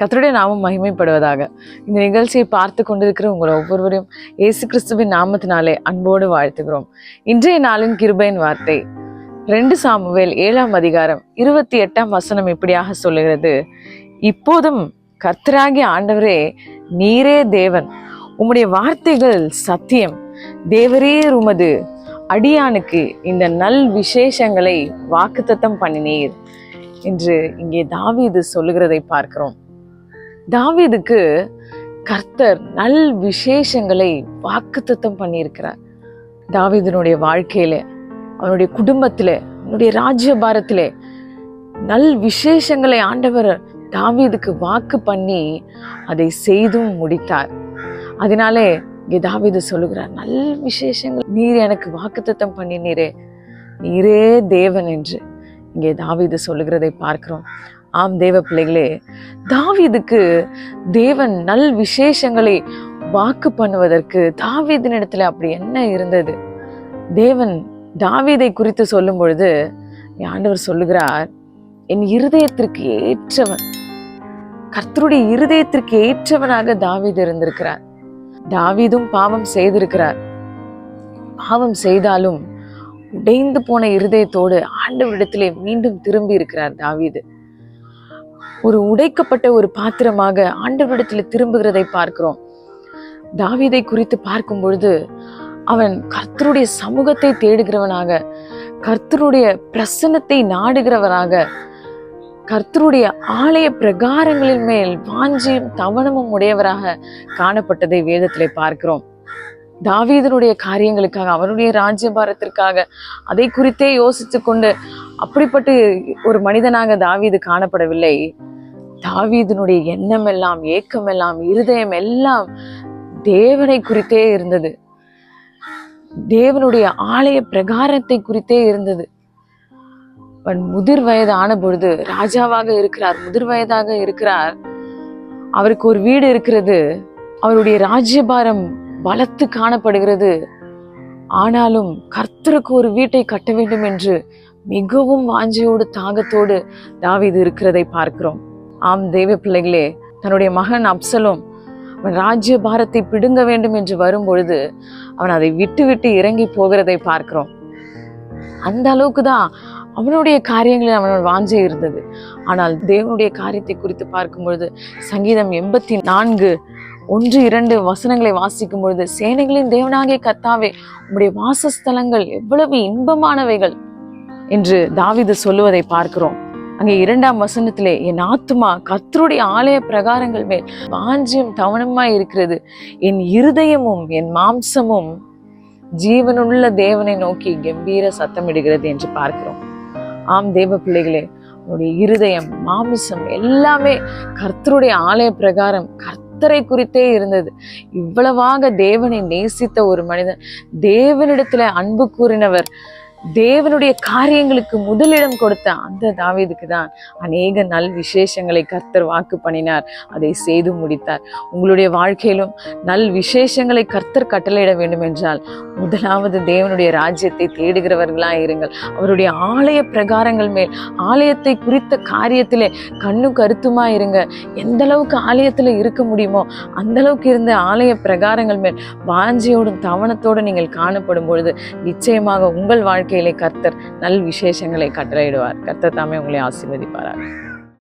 கத்தருடைய நாமம் மகிமைப்படுவதாக. இந்த நிகழ்ச்சியை பார்த்து கொண்டிருக்கிற உங்களை ஒவ்வொருவரையும் இயேசு கிறிஸ்துவின் நாமத்தினாலே அன்போடு வாழ்த்துகிறோம். இன்றைய நாளின் கிருபையின் வார்த்தை ரெண்டு சாமுவேல் ஏழாம் அதிகாரம் இருபத்தி எட்டாம் வசனம் இப்படியாக சொல்லுகிறது. இப்போதும் கர்த்தராகிய ஆண்டவரே நீரே தேவன். உம்முடைய வார்த்தைகள் சத்தியம். தேவரே உமது அடியானுக்கு இந்த நல் விசேஷங்களை வாக்குத்தத்தம் பண்ணினீர். என்று இங்கே தாவி இது சொல்லுகிறதை பார்க்கிறோம். தாவீதுக்கு கர்த்தர் நல் விசேஷங்களை வாக்குத்தத்தம் பண்ணியிருக்கிறார். தாவீதனுடைய வாழ்க்கையில அவனுடைய குடும்பத்தில் அவனுடைய ராஜ்யபாரத்திலே நல் விசேஷங்களை ஆண்டவர் தாவீதுக்கு வாக்கு பண்ணி அதை செய்தும் முடித்தார். அதனாலே இங்கே தாவீது சொல்லுகிறார் நல் விசேஷங்கள் நீர் எனக்கு வாக்குத்தத்தம் பண்ணினீரே நீரே தேவன் என்று. இங்கே தாவீது சொல்லுகிறதை பார்க்கிறோம். ஆம் தேவ பிள்ளைகளே தாவிதுக்கு தேவன் நல் விசேஷங்களை வாக்கு பண்ணுவதற்கு தாவீதின் இடத்துல அப்படி என்ன இருந்தது? தேவன் தாவீதை குறித்து சொல்லும் பொழுது ஆண்டவர் சொல்லுகிறார் என் இருதயத்திற்கு ஏற்றவன் கர்த்தருடைய இருதயத்திற்கு ஏற்றவனாக தாவீது இருந்திருக்கிறார். தாவீதும் பாவம் செய்திருக்கிறார். பாவம் செய்தாலும் உடைந்து போன இருதயத்தோடு ஆண்டவரிடத்திலே மீண்டும் திரும்பி இருக்கிறார் தாவீது. ஒரு உடைக்கப்பட்ட ஒரு பாத்திரமாக ஆண்டவரிடத்தில் திரும்புகிறதை பார்க்கிறோம். தாவிதை குறித்து பார்க்கும் பொழுது அவன் கர்த்தருடைய சமூகத்தை தேடுகிறவனாக கர்த்தருடைய பிரசன்னத்தை நாடுகிறவராக கர்த்தருடைய ஆலய பிரகாரங்களின் மேல் வாஞ்சியும் தவணமும் உடையவராக காணப்பட்டதை வேதத்திலே பார்க்கிறோம். தாவீதனுடைய காரியங்களுக்காக அவனுடைய ராஜ்யபாரத்திற்காக அதை குறித்தே யோசித்து கொண்டு அப்படிப்பட்டு ஒரு மனிதனாக தாவீது காணப்படவில்லை. தாவீதனுடைய எண்ணம் எல்லாம் ஏக்கம் எல்லாம் இருதயம் எல்லாம் தேவனை குறித்தே இருந்தது. தேவனுடைய ஆலய பிரகாரத்தை குறித்தே இருந்தது. அவன் முதிர் வயது ஆன பொழுது ராஜாவாக இருக்கிறார் முதிர் வயதாக இருக்கிறார். அவருக்கு ஒரு வீடு இருக்கிறது. அவருடைய ராஜ்யபாரம் பலத்து காணப்படுகிறது. ஆனாலும் கர்த்தருக்கு ஒரு வீட்டை கட்ட வேண்டும் என்று மிகவும் வாஞ்சையோடு தாகத்தோடு தாவிது இருக்கிறதை பார்க்கிறோம். ஆம் தெய்வ பிள்ளைகளே தன்னுடைய மகன் அப்சலும் அவன் ராஜ்ய பாரத்தை பிடுங்க வேண்டும் என்று வரும் பொழுது அவன் அதை விட்டு விட்டு இறங்கி போகிறதை பார்க்கிறோம். அந்த அளவுக்கு தான் அவனுடைய காரியங்களில் அவன் வாஞ்சை இருந்தது. ஆனால் தேவனுடைய காரியத்தை குறித்து பார்க்கும் பொழுது சங்கீதம் எண்பத்தி நான்கு ஒன்று இரண்டு வசனங்களை வாசிக்கும் பொழுது சேனைகளின் தேவனாகிய கத்தாவே உம்முடைய வாசஸ்தலங்கள் எவ்வளவு இன்பமானவைகள் என்று தாவிது சொல்லுவதை பார்க்கிறோம். அங்கே இரண்டாம் வசனத்திலே என் ஆத்துமா கர்த்தருடைய ஆலய பிரகாரங்கள் மேல் வாஞ்சியம் தவனமாய் இருக்கிறது. என் இருதயமும் என் மாம்சமும் ஜீவனுள்ள தேவனை நோக்கி கம்பீர சத்தமிடுகிறது என்று பார்க்கிறோம். ஆம் தேவ பிள்ளைகளே உன்னுடைய இருதயம் மாமிசம் எல்லாமே கர்த்தருடைய ஆலய பிரகாரம் கர்த்தரை குறித்தே இருந்தது. இவ்வளவாக தேவனை நேசித்த ஒரு மனிதன் தேவனிடத்துல அன்பு கூறினவர் தேவனுடைய காரியங்களுக்கு முதலிடம் கொடுத்த அந்த தாவீதுக்கு தான் அநேக நல் விசேஷங்களை கர்த்தர் வாக்கு பண்ணினார். அதை செய்து முடித்தார். உங்களுடைய வாழ்க்கையிலும் நல் விசேஷங்களை கர்த்தர் கட்டளையிட வேண்டும் என்றால் முதலாவது தேவனுடைய ராஜ்யத்தை தேடுகிறவர்களா இருங்கள். அவருடைய ஆலய பிரகாரங்கள் மேல் ஆலயத்தை குறித்த காரியத்திலே கண்ணும் கருத்துமா இருங்க. எந்த அளவுக்கு ஆலயத்துல இருக்க முடியுமோ அந்த அளவுக்கு இருந்த ஆலய பிரகாரங்கள் மேல் வாஞ்சியோடும் தவணத்தோடு நீங்கள் காணப்படும் பொழுது நிச்சயமாக உங்கள் வாழ்க்கையிலே கர்த்தர் நல் விசேஷங்களை கட்டளையிடுவார். கர்த்தர் தாமே உங்களை ஆசீர்வதிப்பாரார்